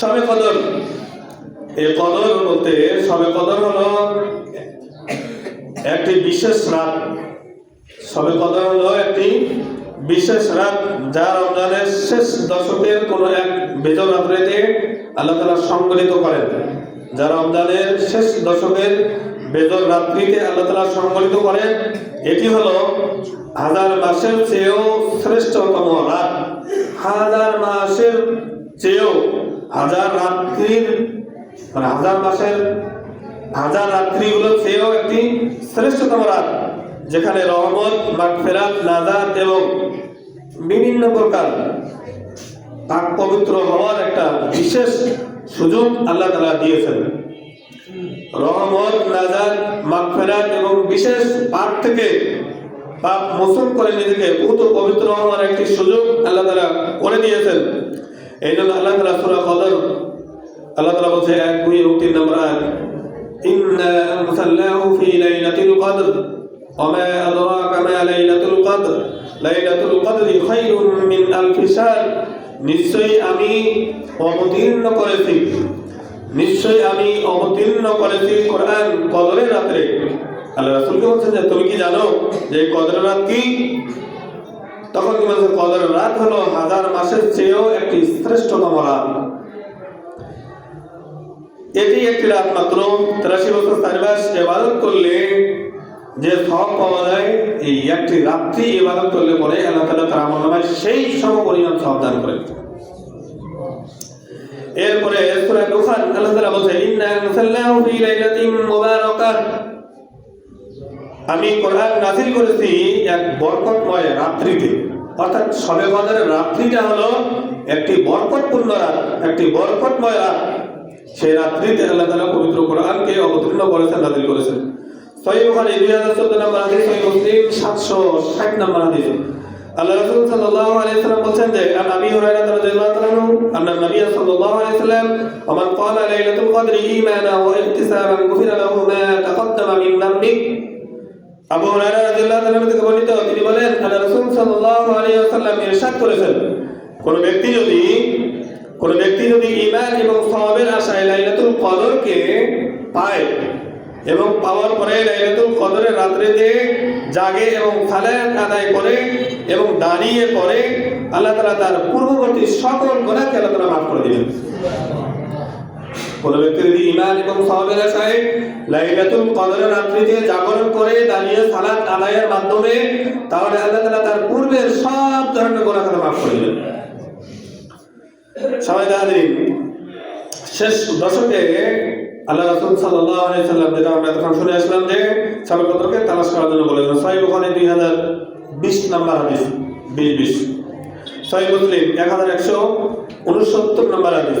সবে কদর। এই কদর বলতে সবে কদর হলো একটি বিশেষ রাত। সবে কদর হলো একটি বিশেষ রাত যা রমজানের শেষ দশকের কোনো এক বেজর রাত্রিতে আল্লাহ তালা সংগঠিত করেন। যা রমজানের শেষ দশকের বেজর রাত্রিতে আল্লাহ তালা সংগঠিত করেন। এটি হলো হাজার মাসের চেয়েও শ্রেষ্ঠতম রাত। হাজার মাসের চেয়েও হাজার রাত্রির মানে হাজার মাসের, হাজার রাত্রি রাত্রিগুলো চেয়েও একটি শ্রেষ্ঠতম রাত, যেখানে রহমত, মাগফেরাত, নাজাত এবং বিভিন্ন প্রকার পাক পবিত্র হওয়ার একটা বিশেষ সুযোগ আল্লাহ তালা দিয়েছেন। রহমত, নাজাত, মাগফেরাত এবং বিশেষ পাপ থেকে পাপ মোচন করে নিজেকে বহুত পবিত্র হওয়ার একটি সুযোগ আল্লাহ তালা করে দিয়েছেন। এই জন্য আল্লাহ তালা সুরা কদর আল্লাহ তালা বলছে এক দুই এবং তিন নম্বর আয়াত إنا أنزلناه في ليلة القدر وما أدراك ما ليلة القدر ليلة القدر خير من ألف شهر নিশ্চয়ই আমি অবতীর্ণ করেছি নিশ্চয়ই আমি অবতীর্ণ করেছি কোরআন কদরের রাত্রে আল্লাহ রাসূলকে বলছেন যে তুমি কি জানো যে এই কদরের রাত কি তখন তুমি বলছো কদরের রাত হলো হাজার মাসের চেয়েও একটি শ্রেষ্ঠতম রাত। এটি একটি রাত মাত্র। তেরাশি বছর চার মাস এবাদত করলে যে সব পাওয়া যায়, এই একটি রাত্রি ইবাদত করলে পরে আল্লাহ তালা তার আমল নামায় সেই সম পরিমাণ সব দান করেন। এরপরে সূরা দুখান, আল্লাহ তাআলা বলছে ইন্না আনসালনাহু ফি লাইলাতিন মুবারাকাহ। আমি কোরআন নাজিল করেছি এক বরকতময় রাত্রিতে। অর্থাৎ সবে কদরের রাত্রিটা হলো একটি বরকতপূর্ণ রাত, একটি বরকতময় রাত। সেই রাত্রিতে আল্লাহ তালা পবিত্র কোরআনকে অবতীর্ণ করেছেন নাজিল করেছেন। সহি ওখানে দুই হাজার চোদ্দ নম্বর হাদিস, সহি সাতশো ষাট নম্বর হাদিস। আল্লাহ রাসূল সাল্লাল্লাহু আলাইহি সাল্লাম বলেন যে, আন আবি হুরায়রা রাদিয়াল্লাহু তাআলা আন নবী সাল্লাল্লাহু আলাইহি সাল্লাম মান ক্বালা লাইলাতুল কদরি ঈমানা ওয়া ইহতিসাবান গুফিরা লাহু মা তাকদ্দামা মিন যামবিহি আবু হুরায়রা রাদিয়াল্লাহু তাআলা থেকে বর্ণিত, তিনি বলেন, আল্লাহ রাসূল সাল্লাল্লাহু আলাইহি ওয়াসাল্লাম ইরশাদ করেছেন, কোন ব্যক্তি যদি, কোন ব্যক্তি যদি ঈমান এবং সওয়াবের আশায় লাইলাতুল কদরকে পায় এবং পাওয়ার পরে লাইলাতুল কদরের রাত্রিতে জাগে এবং সালাত আদায় করে এবং দাঁড়িয়ে পড়ে, আল্লাহ তাআলা তার পূর্ববর্তী সকল গুনাহকে আল্লাহ তাআলা মাফ করে দিবেন। কোন ব্যক্তি যদি ইমান এবং সওয়াবের আশায় লাইলাতুল কদরের রাত্রিতে জাগরণ করে দাঁড়িয়ে সালাত আদায়ের মাধ্যমে, তাহলে আল্লাহ তাআলা তার পূর্বের সব ধরনের গুনাহ মাফ করে দিবেন। সবাই দাঁড়িয়ে শেষ দশকে আল্লাহ রাসূল আলাইহি সাল্লাম যেটা আমরা তখন শুনে আসলাম যে কদরকে তালাশ করার জন্য বলেছেন, সহিহ বুখারী 2020 নম্বর হাদিস 20 20 সহিহ মুসলিম 1169 নম্বর হাদিস।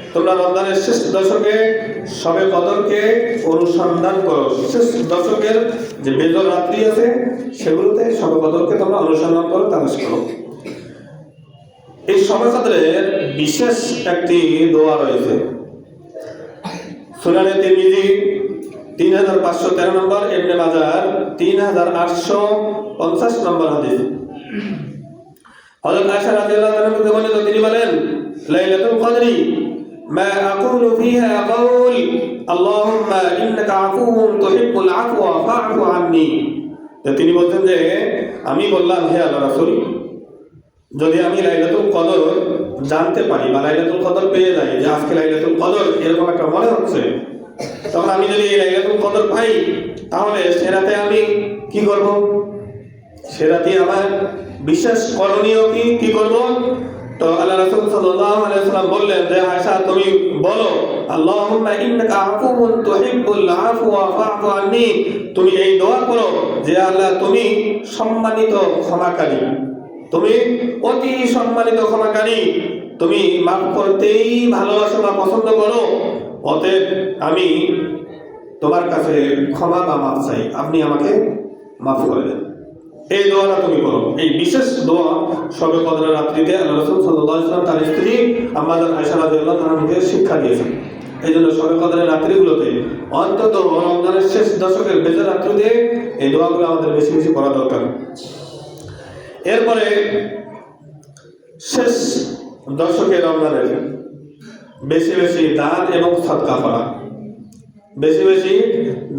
তোমরা রমজানের শেষ দশকে সবে কদরকে অনুসন্ধান করো। শেষ দশকের যে বেজর রাত্রি আছে, সেগুলোতে সবে কদরকে তোমরা অনুসন্ধান করো তালাশ করো। এই সবে বিশেষ একটি দোয়া রয়েছে। সুনানে তিরমিজি তিন হাজার পাঁচশো তেরো নম্বর এমনি বাজার তিন হাজার আটশো পঞ্চাশ নম্বর হাদিস। হযরত আয়েশা রাদিয়াল্লাহু তাআলা তিনি বলেন, লাইলাতুল কদরি আকুলু ফিহা কাউল আল্লাহুম্মা ইন্নাকা আফুউন তুহিব্বুল আফওয়া ফা'ফু আন্নি। তো তিনি বলছেন যে, আমি বললাম, হে আল্লাহ রাসূল, যদি আমি লাইলাতুল কদর জানতে পারি বা লাইলাতুল কদর পেয়ে যাই, যে আজকে লাইলাতুল কদর, এরকম একটা মনে হচ্ছে, তখন আমি যদি এই লাইলাতুল কদর পাই, তাহলে সে রাতে আমি কি করব? সে রাতে আমার বিশেষ করণীয় কি কি করব? তো আল্লাহ রাসূল সাল্লাল্লাহু আলাইহি ওয়াসাল্লাম বললেন যে আয়েশা, তুমি বলো, আল্লাহুম্মা ইন্নাকা আফুউন তুহিব্বুল আফওয়া ফা'ফু আন্নি। তুমি এই দোয়া করো যে আল্লাহ, তুমি সম্মানিত ক্ষমাকারী। তুমি অতি সম্মানিত ক্ষমাকারী। তুমি মাফ করতেই ভালোবাসো বা পছন্দ করো। অতএব আমি তোমার কাছে ক্ষমা বা মাফ চাই। আপনি আমাকে মাফ করে দেন। এই দোয়াটা তুমি করো। এই বিশেষ দোয়া সবে কদরের রাত্রিতে আল্লাহ রসুল সাল্লাহ ইসলাম তার স্ত্রী আমাদের আয়সা তাহাকে শিক্ষা দিয়েছেন। এই জন্য সবে কদরের রাত্রিগুলোতে, অন্তত রমজানের শেষ দশকের বেজে রাত্রিতে এই দোয়াগুলো আমাদের বেশি বেশি করা দরকার। এরপরে শেষ দশকে রমজানের বেশি বেশি দান এবং সৎকা করা। বেশি বেশি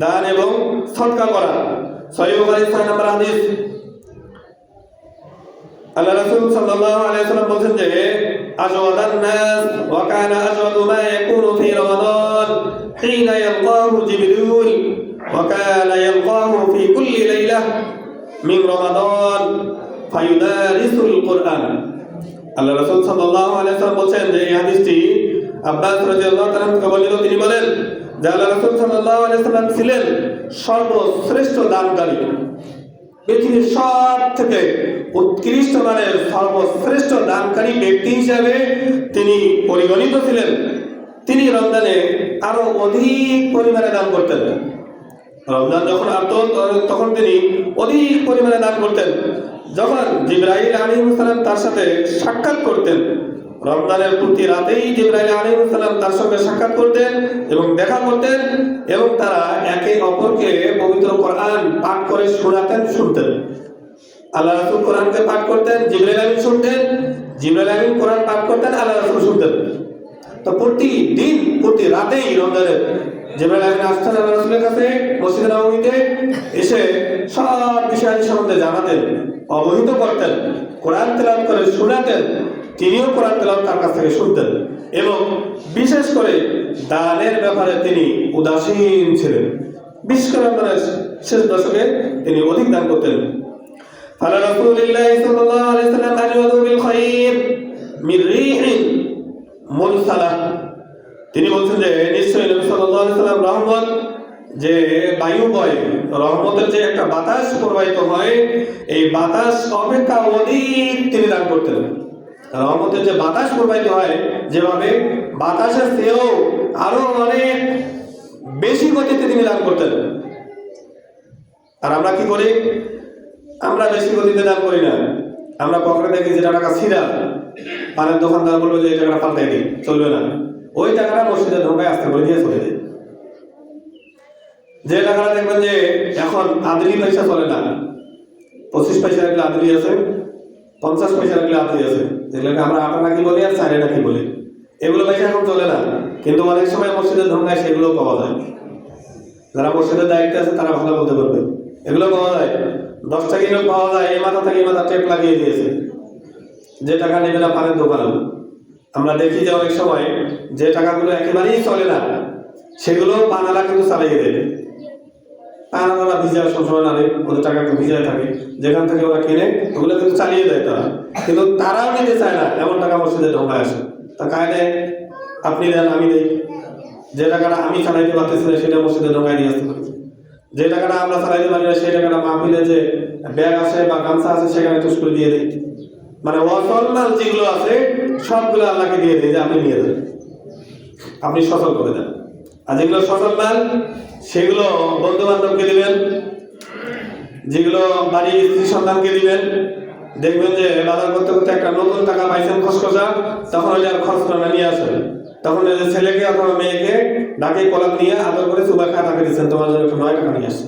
দান এবং সৎকা করা। সহিহ ছয় নম্বর হাদিস। আল্লাহ রাসূল সাল্লাল্লাহু আলাইহি ওয়াসাল্লাম বলেন যে, আজওয়াদান নাস ওয়া কানা আজওয়াদু মা ইয়াকুনু ফি রমাদান হিনা ইয়ালকাহু জিবরিল ওয়া কানা ইয়ালকাহু ফি কুল্লি লাইলাহ মিন রমাদান ফায়ুদারিসুল কুরআন আল্লাহ রাসূল সাল্লাল্লাহু আলাইহি ওয়াসাল্লাম বলেন যে, এই হাদিসটি আব্বাস রাদিয়াল্লাহু তাআলা থেকে বর্ণিত। তিনি বলেন যে, আল্লাহ রাসূল সাল্লাল্লাহু আলাইহি ওয়াসাল্লাম ছিলেন সর্বশ্রেষ্ঠ দানকারী। পৃথিবীর সব থেকে উৎকৃষ্ট মানের সর্বশ্রেষ্ঠ দানকারী ব্যক্তি হিসাবে তিনি পরিগণিত ছিলেন। তিনি রমজানে আরও অধিক পরিমাণে দান করতেন। রমজান যখন আসতো তখন তিনি অধিক পরিমাণে দান করতেন। যখন জিব্রাহিল আলী তার সাথে সাক্ষাৎ করতেন রমজানের প্রতি রাতেই জিব্রাহিল আলী সালাম তার সঙ্গে সাক্ষাৎ করতেন এবং দেখা করতেন এবং তারা একে অপরকে পবিত্র কোরআন পাঠ করে শোনাতেন, শুনতেন। আল্লাহ রাসুল কোরআনকে পাঠ করতেন, জিব্রাইল আমিন শুনতেন, জিব্রাইল আমিন কোরআন পাঠ করতেন, আল্লাহ রাসুল শুনতেন। তো প্রতিদিন, প্রতি রাতেই রমজানের জিব্রাইল আমিন আসতেন আল্লাহ রাসুলের কাছে মসজিদ নবমীতে, এসে সব বিষয় সম্বন্ধে জানাতেন, অবহিত করতেন, কোরআন তেলাওয়াত করে শোনাতেন। তিনিও কোরআন তেলাওয়াত তার কাছ থেকে শুনতেন এবং বিশেষ করে দানের ব্যাপারে তিনি উদাসীন ছিলেন বিশেষ করে রমজানের শেষ দশকে তিনি অধিক দান করতেন قال رسول الله صلى الله عليه وسلم أجود بالخير من ريح مرسلة তিনি বলছেন যে নিশ্চয়ই নবী সাল্লাল্লাহু আলাইহি সাল্লাম রহমত যে বায়ু বয় রহমতের যে একটা বাতাস প্রবাহিত হয় এই বাতাস অপেক্ষা অধিক তিনি দান করতেন রহমতের যে বাতাস প্রবাহিত হয়, যেভাবে বাতাসের চেয়েও আরও অনেক বেশি গতিতে তিনি দান করতেন। আর আমরা কি করি? আমরা বেশি গতিতে দান করি না। আমরা পকেটে দেখি যে টাকা ছিঁড়া পানের দোকানদার বলব যে এই টাকাটা পাল্টাই দিই, চলবে না। ওই টাকাটা মসজিদে ঢোকায় আসতে করে দিয়ে চলে যায়। যে টাকাটা দেখবেন যে এখন আদরি পয়সা চলে না। পঁচিশ পয়সা রাখলে আদরি আছে। পঞ্চাশ পয়সা রাখলে আদরি আছে। যেগুলোকে আমরা আটা নাকি বলি আর চারে নাকি বলি। এগুলো পয়সা এখন চলে না। কিন্তু অনেক সময় মসজিদে ঢোকায় সেগুলো পাওয়া যায়। যারা মসজিদের দায়িত্বে আছে, তারা ভালো বলতে পারবে। এগুলো পাওয়া যায়। দশটা কিলো পাওয়া যায়, এই মাথা থেকে মাথা টেপ লাগিয়ে দিয়েছে। যে টাকা নেবে না, পানের দোকানে। আমরা দেখি যে অনেক সময় যে টাকাগুলো একেবারেই চলে না, সেগুলো পানালা কিন্তু চালিয়ে দেবে পানালা ভিজা সবসময় না দেয় ওদের টাকা একটু ভিজায় থাকে। যেখান থেকে ওরা কিনে, ওগুলো কিন্তু চালিয়ে দেয় তারা। কিন্তু তারাও নিতে চায় না, এমন টাকা মসজিদে ঢোকায় আসে। তা কায়দায় আপনি দেন, আমি দেই। যে টাকাটা আমি চালাইতে পারতেছি না, সেটা মসজিদে ঢোকায় নিয়ে আসতে পারি যে টাকাটা আমরা চালাইতে পারি না, সেই টাকাটা মাহফিলে যে ব্যাগ আসে বা গামছা আছে সেখানে টুস করে দিয়ে দিই। মানে মাল যেগুলো আছে, সবগুলো আল্লাহকে দিয়ে দিই যে আপনি নিয়ে যান। আপনি সচল করে দেন। আর যেগুলো সচল মাল সেগুলো বন্ধু বান্ধবকে দিবেন। যেগুলো বাড়ি স্ত্রী সন্তানকে দিবেন। দেখবেন যে বাজার করতে করতে একটা নতুন টাকা পাইছেন খসখসা, তখন ওই আর করে নিয়ে আসেন। তখন ওই ছেলেকে অথবা মেয়েকে ডাকে কলাপ নিয়ে আদর করে সুবা খা টাকা দিচ্ছেন, তোমার জন্য একটু নয় টাকা নিয়ে আসে।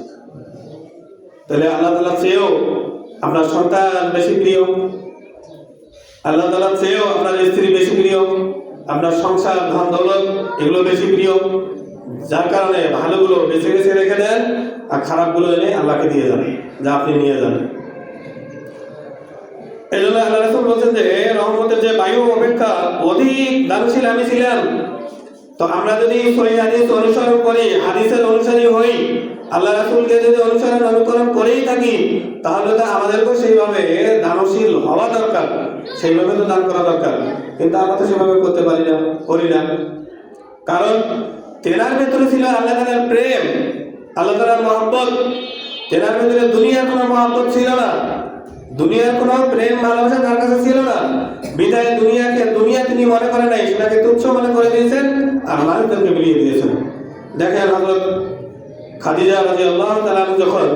তাহলে আল্লাহ তালা চেয়েও আপনার সন্তান বেশি প্রিয়। আল্লাহ তালা চেয়েও আপনার স্ত্রী বেশি প্রিয়। আপনার সংসার ধন দৌলত এগুলো বেশি প্রিয়। যার কারণে ভালোগুলো বেছে বেছে রেখে দেন আর খারাপগুলো এনে আল্লাহকে দিয়ে যান, যা আপনি নিয়ে যান। এই জন্য আল্লাহ রাসূল বলছেন যে রহমতের যে বায়ু অপেক্ষা অধিক দানশীল আমি ছিলাম। তো আমরা যদি সহি হাদিস অনুসরণ করি, হাদিসের অনুসারী হই, আল্লাহ রাসূলকে যদি অনুসরণ অনুকরণ করেই থাকি, তাহলে তো আমাদেরকেও সেইভাবে দানশীল হওয়া দরকার, সেইভাবে তো দান করা দরকার। কিন্তু আমরা তো সেভাবে করতে পারি না, করি না। কারণ তেনার ভেতরে ছিল আল্লাহ তালার প্রেম, আল্লাহ তালার মহব্বত। তেনার ভেতরে দুনিয়ার কোনো মহব্বত ছিল না। দুনিয়ার কোনো প্রেম, ভালোবাসা তার কাছে ছিল না। বিদায় দুনিয়াকে, দুনিয়া তিনি মনে করে নাই, সেটাকে তুচ্ছ মনে করে দিয়েছেন আর মানুষদেরকে মিলিয়ে দিয়েছেন। দেখেন হজরত খাদিজা রাজি আল্লাহ তালা যখন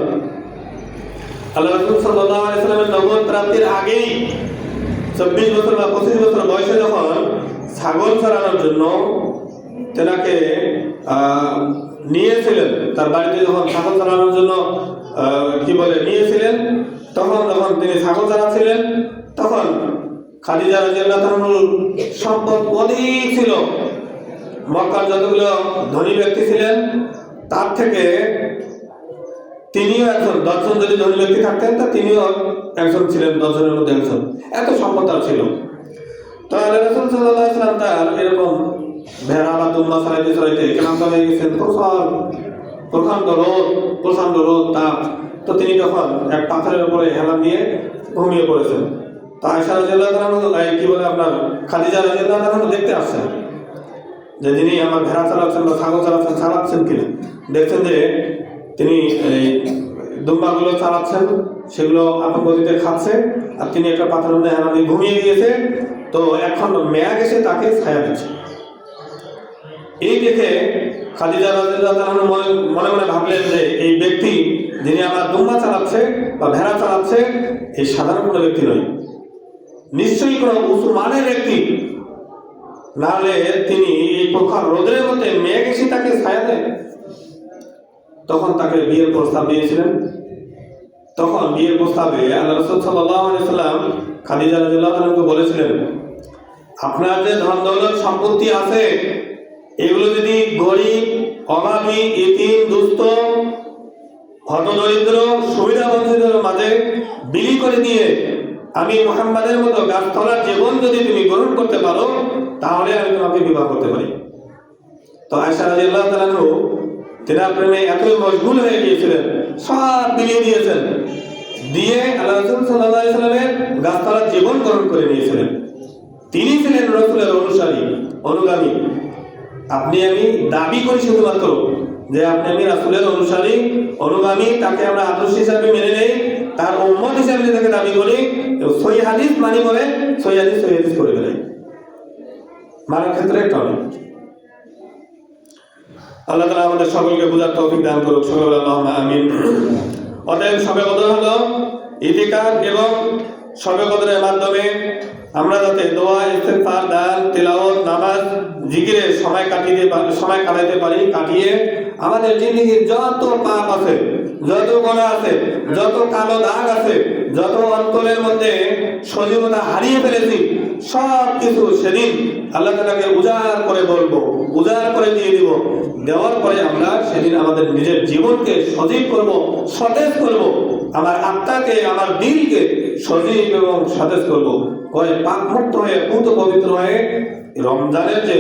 আল্লাহ রসুল সাল্লাহ আলাইসাল্লামের নবদ প্রাপ্তির আগেই চব্বিশ বছর বা পঁচিশ বছর বয়সে যখন ছাগল চড়ানোর জন্য তেনাকে নিয়েছিলেন। তার বাড়িতে যখন ছাগল চালানোর জন্য কি বলে, নিয়েছিলেন, তখন যখন তিনি ছাগল চালাচ্ছিলেন, তখন খাদিজা রাজিয়াল্লাহ তাআলার সম্পদ অধিক ছিল। মক্কার যতগুলো ধনী ব্যক্তি ছিলেন, তার থেকে তিনিও একজন, দশজন যদি ধনী ব্যক্তি থাকতেন, তা তিনিও একজন ছিলেন, দশজনের মধ্যে একজন। এত সম্পদ তার ছিল। তো আল্লাহ রসুল সাল্লাহ ইসলাম তার এরকম ভেড়া বা দুম্বা চড়াইতে চড়াইতে হয়ে গেছেন প্রচুর প্রচণ্ড রোদ প্রচণ্ড রোদ তাপ তো তিনি তখন এক পাথরের উপরে হেলান দিয়ে ঘুমিয়ে পড়েছেন। তো আয়সা রাজিয়াল্লাহ কি বলে আপনার, খাদিজা রাজিয়াল্লাহ তাআলা দেখতে আসছেন? যে যিনি আমার ভেড়া চালাচ্ছেন বা ছাগল চালাচ্ছেন চালাচ্ছেন কিনা? দেখছেন যে তিনি এই দুম্বাগুলো চালাচ্ছেন, সেগুলো আপন গতিতে খাচ্ছে, আর তিনি একটা পাথরের মধ্যে হেলান দিয়ে ঘুমিয়ে গিয়েছে। তো এখন মেয়াগ এসে তাকে ছায়া দিচ্ছে। এই দেখে খাদিজা তাআলা মনে মনে মনে ভাবলেন যে এই ব্যক্তি যিনি আমার দুম্বা চালাচ্ছে বা ভেড়া চালাচ্ছে, এই সাধারণ কোনো ব্যক্তি নয়। নিশ্চয়ই কোনো উঁচু মানের ব্যক্তি নাহলে তিনি এই প্রখর রোদের মধ্যে মেঘ এসে তাকে ছায়া তখন তাকে বিয়ের প্রস্তাব দিয়েছিলেন। তখন বিয়ের প্রস্তাবে আল্লাহ রসুল সাল্লাম খাদিজা রাজিল্লাহ বলেছিলেন, আপনার যে ধন দৌলত সম্পত্তি আছে এগুলো যদি গরিব অভাবী ইতিম দুস্থ হতদরিদ্র সুবিধা বঞ্চিতের মাঝে বিলি করে দিয়ে আমি মোহাম্মদের মতো গাছতলার জীবন যদি তুমি গ্রহণ করতে পারো, তাহলে আমি তোমাকে বিবাহ করতে পারি। তো আয়সা রাজিয়াল্লাহ তাআলা তেনার প্রেমে এতই মশগুল হয়ে গিয়েছিলেন, সব বিলিয়ে দিয়েছেন। দিয়ে আল্লাহ রসুল সাল্লাহ সাল্লামের গাছতলার জীবন গ্রহণ করে নিয়েছিলেন। তিনি ছিলেন রসুলের অনুসারী, অনুগামী। আপনি আমি দাবি করি শুধুমাত্র যে আপনি আমি রাসুলের অনুসারী, অনুগামী, তাকে আমরা আদর্শ হিসাবে মেনে নেই, তার উম্মত হিসাবে যদি তাকে দাবি করি সই হাদিস মানি বলে সই হাদিস সই হাদিস করে বেড়াই মানার ক্ষেত্রে একটা নয় আল্লাহ তালা আমাদের সকলকে বোঝার তৌফিক দান করুক, সকল আমিন। অতএব সবে কদর হলো, ইতিকার এবং সবে কদরের মাধ্যমে আমরা যাতে দোয়া, ইস্তেগফার, দান, তেলাওয়াত, নামাজ, জিকিরে সময় কাটিয়ে সময় কাটাইতে পারি, কাটিয়ে আমাদের জিন্দগির যত পাপ আছে, যত গোনা আছে, যত কালো দাগ আছে, যত অন্তরের মধ্যে সজীবতা হারিয়ে ফেলেছি সব কিছু সেদিন আল্লাহ তালাকে উজাড় করে বলব, উজাড় করে দিয়ে দিব। দেওয়ার পরে আমরা সেদিন আমাদের নিজের জীবনকে সজীব করব, সতেজ করব, আমার আত্মাকে, আমার দিলকে সজীব এবং সতেজ করব। কয় পাক মুক্ত হয়ে, পুত পবিত্র হয়ে রমজানের যে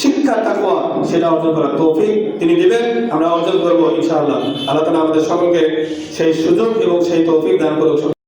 শিক্ষা, তাকওয়া, সেটা অর্জন করার তৌফিক তিনি দিবেন, আমরা অর্জন করব ইনশাআল্লাহ। আল্লাহ তালা আমাদের সকলকে সেই সুযোগ এবং সেই তৌফিক দান করুক।